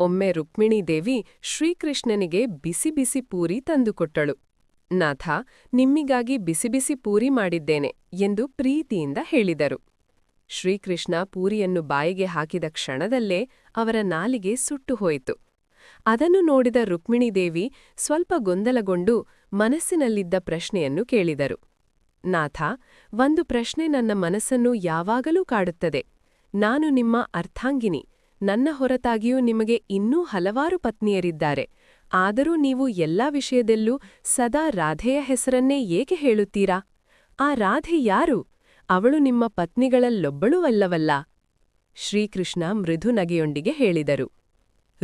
ಒಮ್ಮೆ ರುಕ್ಮಿಣೀದೇವಿ ಶ್ರೀಕೃಷ್ಣನಿಗೆ ಬಿಸಿ ಬಿಸಿ ಪೂರಿ ತಂದುಕೊಟ್ಟಳು ನಾಥ, ನಿಮ್ಮಿಗಾಗಿ ಬಿಸಿ ಬಿಸಿ ಪೂರಿ ಮಾಡಿದ್ದೇನೆ ಎಂದು ಪ್ರೀತಿಯಿಂದ ಹೇಳಿದರು. ಶ್ರೀಕೃಷ್ಣ ಪೂರಿಯನ್ನು ಬಾಯಿಗೆ ಹಾಕಿದ ಕ್ಷಣದಲ್ಲೇ ಅವರ ನಾಲಿಗೆ ಸುಟ್ಟು ಹೋಯಿತು. ಅದನ್ನು ನೋಡಿದ ರುಕ್ಮಿಣೀದೇವಿ ಸ್ವಲ್ಪ ಗೊಂದಲಗೊಂಡು ಮನಸ್ಸಿನಲ್ಲಿದ್ದ ಪ್ರಶ್ನೆಯನ್ನು ಕೇಳಿದರು. ನಾಥ, ಒಂದು ಪ್ರಶ್ನೆ ನನ್ನ ಮನಸ್ಸನ್ನು ಯಾವಾಗಲೂ ಕಾಡುತ್ತದೆ. ನಾನು ನಿಮ್ಮ ಅರ್ಥಾಂಗಿನಿ. ನನ್ನ ಹೊರತಾಗಿಯೂ ನಿಮಗೆ ಇನ್ನೂ ಹಲವಾರು ಪತ್ನಿಯರಿದ್ದಾರೆ. ಆದರೂ ನೀವು ಎಲ್ಲಾ ವಿಷಯದಲ್ಲೂ ಸದಾ ರಾಧೆಯ ಹೆಸರನ್ನೇ ಏಕೆ ಹೇಳುತ್ತೀರಾ? ಆ ರಾಧೆ ಯಾರು? ಅವಳು ನಿಮ್ಮ ಪತ್ನಿಗಳಲ್ಲೊಬ್ಬಳೂ ಅಲ್ಲವಲ್ಲ? ಶ್ರೀಕೃಷ್ಣ ಮೃದು ನಗೆಯೊಂದಿಗೆ ಹೇಳಿದರು.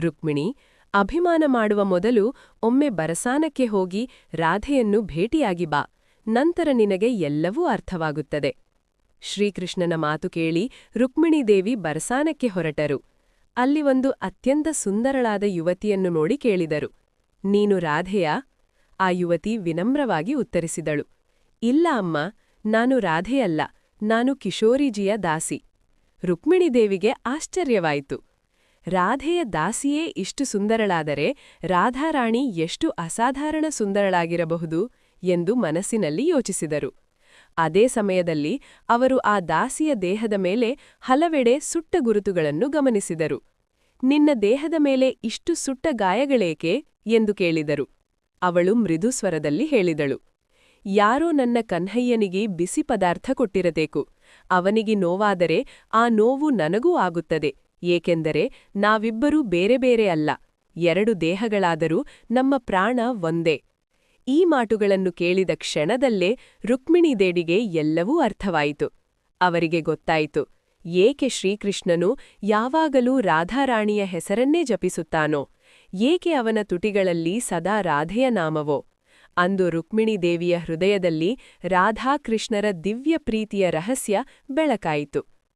ರುಕ್ಮಿಣಿ, ಅಭಿಮಾನ ಮಾಡುವ ಮೊದಲು ಒಮ್ಮೆ ಬರಸಾನಕ್ಕೆ ಹೋಗಿ ರಾಧೆಯನ್ನು ಭೇಟಿಯಾಗಿ ಬಾ. ನಂತರ ನಿನಗೆ ಎಲ್ಲವೂ ಅರ್ಥವಾಗುತ್ತದೆ. ಶ್ರೀಕೃಷ್ಣನ ಮಾತು ಕೇಳಿ ರುಕ್ಮಿಣೀದೇವಿ ಬರಸಾನಕ್ಕೆ ಹೊರಟರು. ಅಲ್ಲಿ ಒಂದು ಅತ್ಯಂತ ಸುಂದರಳಾದ ಯುವತಿಯನ್ನು ನೋಡಿ ಕೇಳಿದರು. ನೀನು ರಾಧೆಯಾ? ಆ ಯುವತಿ ವಿನಮ್ರವಾಗಿ ಉತ್ತರಿಸಿದಳು. ಇಲ್ಲ ಅಮ್ಮ, ನಾನು ರಾಧೆಯಲ್ಲ, ನಾನು ಕಿಶೋರಿಜಿಯ ದಾಸಿ. ರುಕ್ಮಿಣಿದೇವಿಗೆ ಆಶ್ಚರ್ಯವಾಯಿತು. ರಾಧೆಯ ದಾಸಿಯೇ ಇಷ್ಟು ಸುಂದರಳಾದರೆ ರಾಧಾರಾಣಿ ಎಷ್ಟು ಅಸಾಧಾರಣ ಸುಂದರಳಾಗಿರಬಹುದು? ಎಂದು ಮನಸ್ಸಿನಲ್ಲಿ ಯೋಚಿಸಿದರು. ಅದೇ ಸಮಯದಲ್ಲಿ ಅವರು ಆ ದಾಸಿಯ ದೇಹದ ಮೇಲೆ ಹಲವೆಡೆ ಸುಟ್ಟ ಗುರುತುಗಳನ್ನು ಗಮನಿಸಿದರು. ನಿನ್ನ ದೇಹದ ಮೇಲೆ ಇಷ್ಟು ಸುಟ್ಟ ಗಾಯಗಳೇಕೆ? ಎಂದು ಕೇಳಿದರು. ಅವಳು ಮೃದು ಸ್ವರದಲ್ಲಿ ಹೇಳಿದಳು. ಯಾರೋ ನನ್ನ ಕನ್ಹಯ್ಯನಿಗೆ ಬಿಸಿ ಪದಾರ್ಥ ಕೊಟ್ಟಿರಬೇಕು. ಅವನಿಗೆ ನೋವಾದರೆ ಆ ನೋವು ನನಗೂ ಆಗುತ್ತದೆ. ಏಕೆಂದರೆ ನಾವಿಬ್ಬರೂ ಬೇರೆ ಬೇರೆ ಅಲ್ಲ. ಎರಡು ದೇಹಗಳಾದರೂ ನಮ್ಮ ಪ್ರಾಣ ಒಂದೇ. ಈ ಮಾಟುಗಳನ್ನು ಕೇಳಿದ ಕ್ಷಣದಲ್ಲೇ ರುಕ್ಮಿಣೀದೇಡಿಗೆ ಎಲ್ಲವೂ ಅರ್ಥವಾಯಿತು. ಅವರಿಗೆ ಗೊತ್ತಾಯಿತು, ಏಕೆ ಶ್ರೀಕೃಷ್ಣನು ಯಾವಾಗಲೂ ರಾಧಾರಾಣಿಯ ಹೆಸರನ್ನೇ ಜಪಿಸುತ್ತಾನೋ, ಏಕೆ ಅವನ ತುಟಿಗಳಲ್ಲಿ ಸದಾ ರಾಧೆಯ ನಾಮವೋ? ಅಂದು ರುಕ್ಮಿಣೀದೇವಿಯ ಹೃದಯದಲ್ಲಿ ರಾಧಾಕೃಷ್ಣರ ದಿವ್ಯ ಪ್ರೀತಿಯ ರಹಸ್ಯ ಬೆಳಕಾಯಿತು.